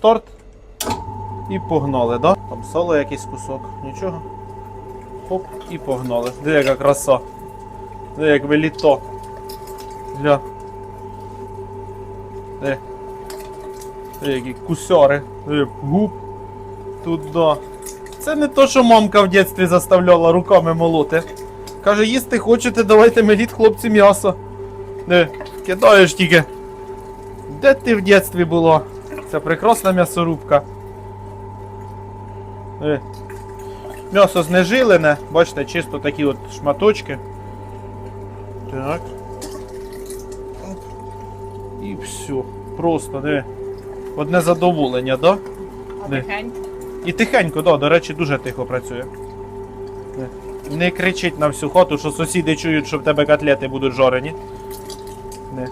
старт. І погнали, да? Там сало якийсь кусок, нічого. Хоп, і погнали. Де яка краса. Де як виліто. Гля. Де. Де які кусяри. Де губ. Туда. Це не то, що мамка в дитинстві заставляла руками молоти. Каже, їсти хочете, давайте меліть хлопці м'ясо. Де, кидаєш тільки. Де ти в дитинстві була? Це прекрасна м'ясорубка. Е. М'ясо знежилене, бачите, чисто такі от шматочки. Так. І все. Просто, диви. Одне задоволення, да? Не. Тихенько. І тихенько, да, до речі, дуже тихо працює. Не. Не кричить на всю хату, що сусіди чують, що в тебе котлети будуть жорені. Не.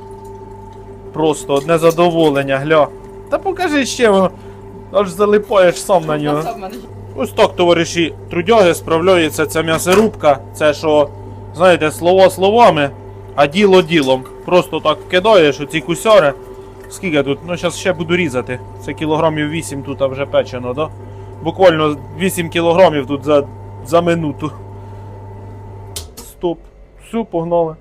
Просто одне задоволення, гля. Та покажи ще, воно. аж залипаєш сам на нього. Ось так, товариші, трудяги справляється ця м'ясорубка. Це що, знаєте, слово словами, а діло ділом. Просто так кидаєш оці кусяри. Скільки тут? Ну, зараз ще буду різати. Це кілограмів 8 тут а вже печено, да? Буквально 8 кілограмів тут за, за минуту. Стоп. Все, погнали.